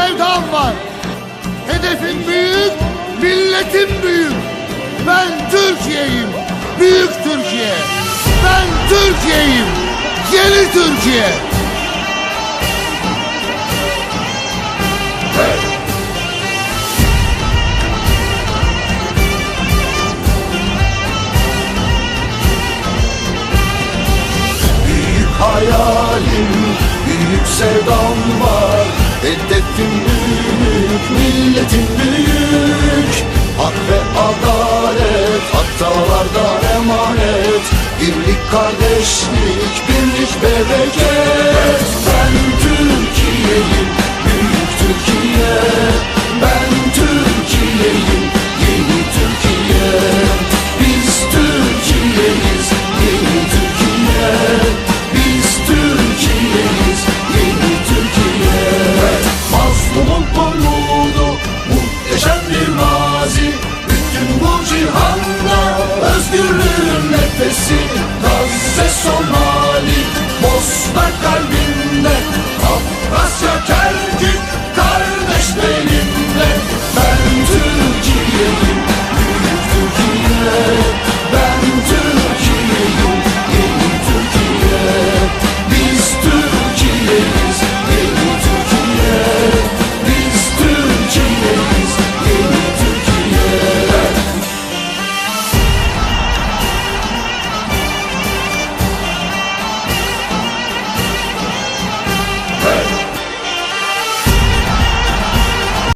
sevdam var. Hedefim büyük, milletim büyük. Ben Türkiye'yim, büyük Türkiye. Ben Türkiye'yim, yeni Türkiye. Milletim büyük Hak ve adalet, hatalardan emanet. Birlik, kardeşlik, birlik, bereket you.